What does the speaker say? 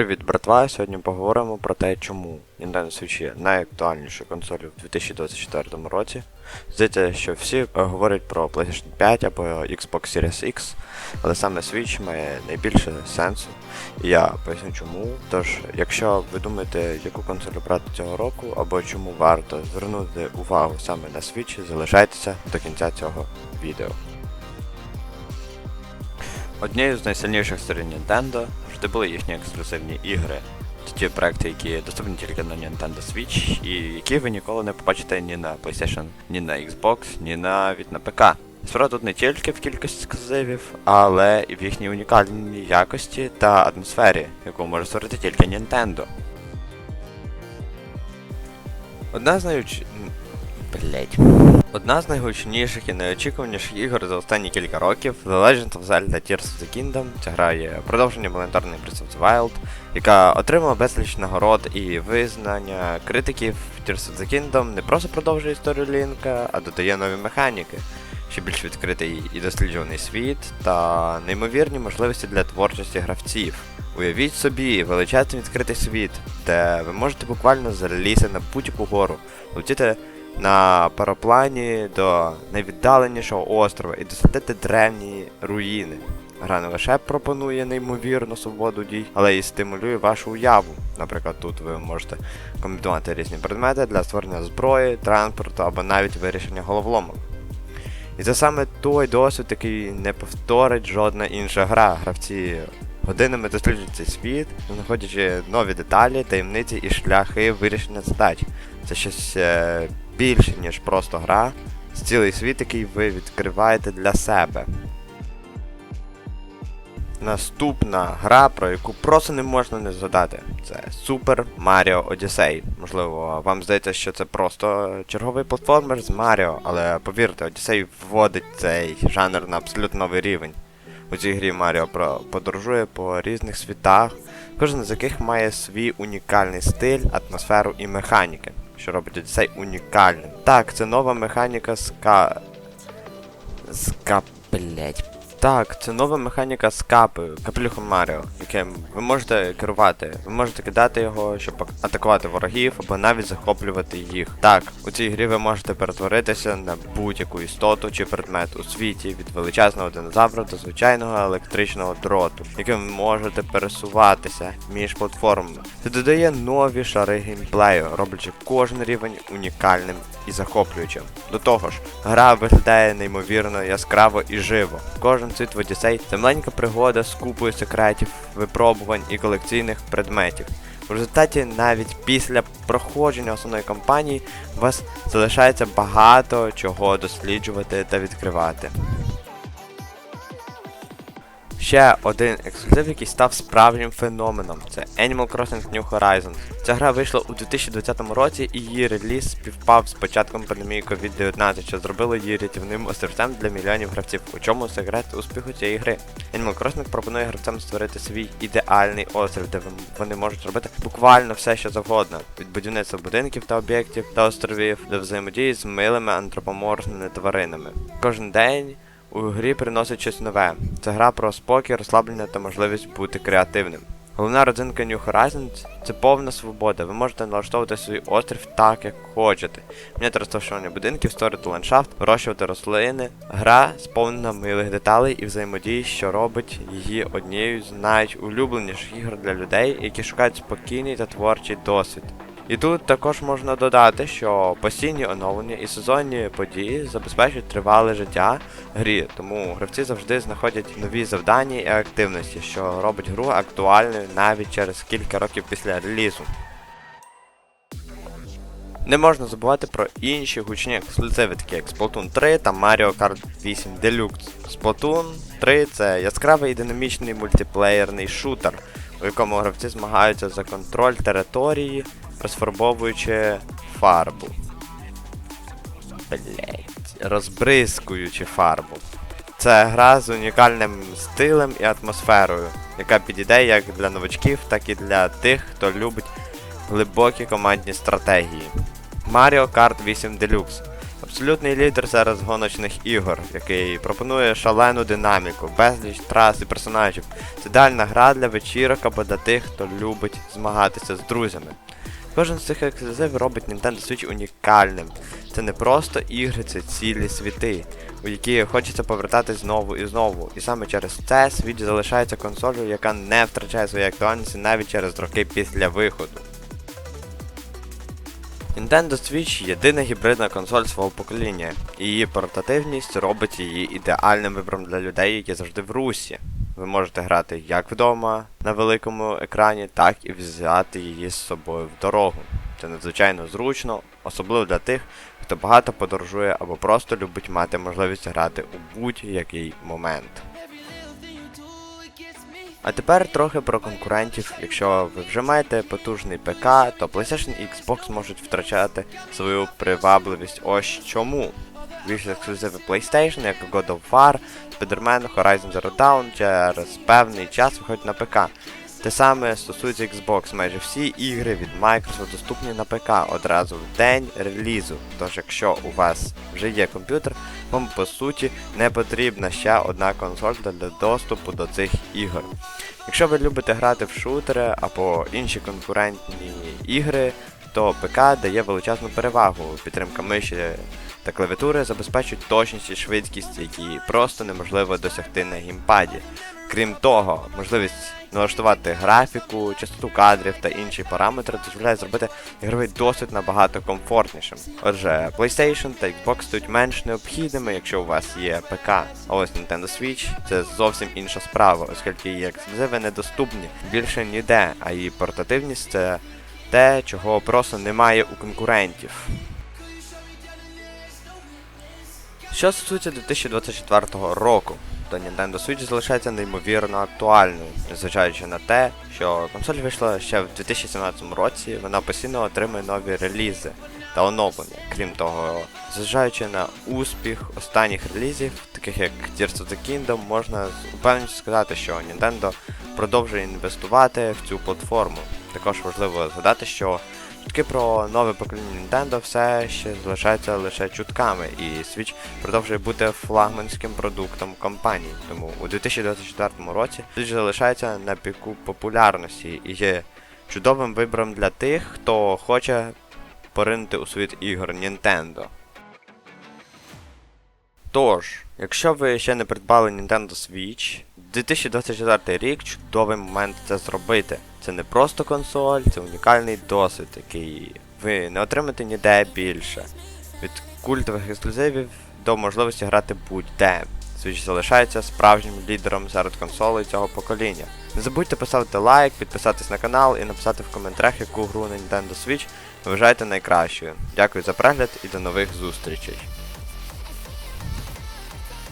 Привіт, братва! Сьогодні поговоримо про те, чому Nintendo Switch є найактуальнішою консолью в 2024 році. Здається, що всі е, говорять про PlayStation 5 або Xbox Series X, але саме Switch має найбільше сенсу. І я поясню чому. Тож, якщо ви думаєте, яку консоль брати цього року, або чому варто звернути увагу саме на Switch, залишайтеся до кінця цього відео. Однією з найсильніших сторін Nintendo завжди були їхні ексклюзивні ігри. Це ті проекти, які доступні тільки на Nintendo Switch, і які ви ніколи не побачите ні на PlayStation, ні на Xbox, ні навіть на ПК. Справа тут не тільки в кількості ексклюзивів, але і в їхній унікальній якості та атмосфері, яку може створити тільки Nintendo. Одна з найуч... Блять. Одна з найгучніших і найочікуваніших ігор за останні кілька років The Legend of Zelda Tears of the Kingdom. Ця гра є продовженням елементарної Breath of the Wild, яка отримала безліч нагород і визнання критиків. Tears of the Kingdom не просто продовжує історію Лінка, а додає нові механіки, ще більш відкритий і досліджуваний світ та неймовірні можливості для творчості гравців. Уявіть собі величезний відкритий світ, де ви можете буквально залізти на будь-яку гору, летіти на параплані до найвіддаленішого острова і дослідити древні руїни. Гра не лише пропонує неймовірну свободу дій, але й стимулює вашу уяву. Наприклад, тут ви можете комбінувати різні предмети для створення зброї, транспорту або навіть вирішення головоломок. І це саме той досвід, який не повторить жодна інша гра. Гравці годинами досліджують цей світ, знаходячи нові деталі, таємниці і шляхи вирішення задач. Це щось е, більше, ніж просто гра. Це цілий світ, який ви відкриваєте для себе. Наступна гра, про яку просто не можна не згадати, це Super Mario Odyssey. Можливо, вам здається, що це просто черговий платформер з Mario, але повірте, Odyssey вводить цей жанр на абсолютно новий рівень. У цій грі Маріо подорожує по різних світах, кожен з яких має свій унікальний стиль, атмосферу і механіки, що робить цей унікальним. Так, це нова механіка ска. Ска, Блять. Так, це нова механіка з капою, капелюхом Маріо, яким ви можете керувати. Ви можете кидати його, щоб атакувати ворогів або навіть захоплювати їх. Так, у цій грі ви можете перетворитися на будь-яку істоту чи предмет у світі від величезного динозавра до звичайного електричного дроту, яким ви можете пересуватися між платформами. Це додає нові шари геймплею, роблячи кожен рівень унікальним і захоплюючим. До того ж, гра виглядає неймовірно яскраво і живо. Кожен світ в Одіссей це маленька пригода з купою секретів, випробувань і колекційних предметів. В результаті навіть після проходження основної кампанії у вас залишається багато чого досліджувати та відкривати. Ще один ексклюзив, який став справжнім феноменом, це Animal Crossing New Horizons. Ця гра вийшла у 2020 році і її реліз співпав з початком пандемії COVID-19, що зробило її рятівним острівцем для мільйонів гравців. У чому секрет успіху цієї гри? Animal Crossing пропонує гравцям створити свій ідеальний острів, де вони можуть робити буквально все, що завгодно: від будівництва будинків та об'єктів та островів до взаємодії з милими антропоморфними тваринами. Кожен день у грі приносить щось нове. Це гра про спокій, розслаблення та можливість бути креативним. Головна родзинка New Horizons – це повна свобода. Ви можете налаштовувати свій острів так, як хочете. Міняти розташування будинків, створити ландшафт, вирощувати рослини. Гра сповнена милих деталей і взаємодії, що робить її однією з найулюбленіших ігор для людей, які шукають спокійний та творчий досвід. І тут також можна додати, що постійні оновлення і сезонні події забезпечують тривале життя грі, тому гравці завжди знаходять нові завдання і активності, що робить гру актуальною навіть через кілька років після релізу. Не можна забувати про інші гучні ексклюзиви, такі як Splatoon 3 та Mario Kart 8 Deluxe. Splatoon 3 це яскравий і динамічний мультиплеєрний шутер, у якому гравці змагаються за контроль території, розфарбовуючи фарбу. Блять, розбризкуючи фарбу. Це гра з унікальним стилем і атмосферою, яка підійде як для новачків, так і для тих, хто любить глибокі командні стратегії. Mario Kart 8 Deluxe Абсолютний лідер зараз гоночних ігор, який пропонує шалену динаміку, безліч трас і персонажів. Це ідеальна гра для вечірок або для тих, хто любить змагатися з друзями. Кожен з цих ексклюзивів робить Nintendo Switch унікальним. Це не просто ігри, це цілі світи, у які хочеться повертатись знову і знову. І саме через це Switch залишається консолью, яка не втрачає своєї актуальності навіть через роки після виходу. Nintendo Switch єдина гібридна консоль свого покоління, і її портативність робить її ідеальним вибором для людей, які завжди в русі. Ви можете грати як вдома на великому екрані, так і взяти її з собою в дорогу. Це надзвичайно зручно, особливо для тих, хто багато подорожує або просто любить мати можливість грати у будь-який момент. А тепер трохи про конкурентів. Якщо ви вже маєте потужний ПК, то PlayStation і Xbox можуть втрачати свою привабливість. Ось чому. Більше ексклюзиви PlayStation, як God of War, Spider-Man, Horizon Zero Dawn через певний час виходять на ПК. Те саме стосується Xbox. Майже всі ігри від Microsoft доступні на ПК одразу в день релізу. Тож, якщо у вас вже є комп'ютер, вам по суті не потрібна ще одна консоль для доступу до цих ігор. Якщо ви любите грати в шутери або інші конкурентні ігри, то ПК дає величезну перевагу. Підтримка миші та клавіатури забезпечують точність і швидкість, які просто неможливо досягти на геймпаді. Крім того, можливість налаштувати графіку, частоту кадрів та інші параметри дозволяє зробити ігровий досвід набагато комфортнішим. Отже, PlayStation та Xbox стають менш необхідними, якщо у вас є ПК. А ось Nintendo Switch це зовсім інша справа, оскільки її ексклюзиви недоступні більше ніде, а її портативність це те, чого просто немає у конкурентів. Що стосується 2024 року, то Nintendo Switch залишається неймовірно актуальною, незважаючи на те, що консоль вийшла ще в 2017 році, вона постійно отримує нові релізи та оновлення. Крім того, зважаючи на успіх останніх релізів, таких як Tears of the Kingdom, можна з упевненістю сказати, що Nintendo продовжує інвестувати в цю платформу. Також важливо згадати, що Чутки про нове покоління Nintendo все ще залишаються лише чутками, і Switch продовжує бути флагманським продуктом компанії. Тому у 2024 році Switch залишається на піку популярності і є чудовим вибором для тих, хто хоче поринути у світ ігор Nintendo. Тож, якщо ви ще не придбали Nintendo Switch, 2024 рік чудовий момент це зробити. Це не просто консоль, це унікальний досвід, який ви не отримаєте ніде більше. Від культових ексклюзивів до можливості грати будь-де. Switch залишається справжнім лідером серед консолей цього покоління. Не забудьте поставити лайк, підписатись на канал і написати в коментарях, яку гру на Nintendo Switch ви вважаєте найкращою. Дякую за перегляд і до нових зустрічей.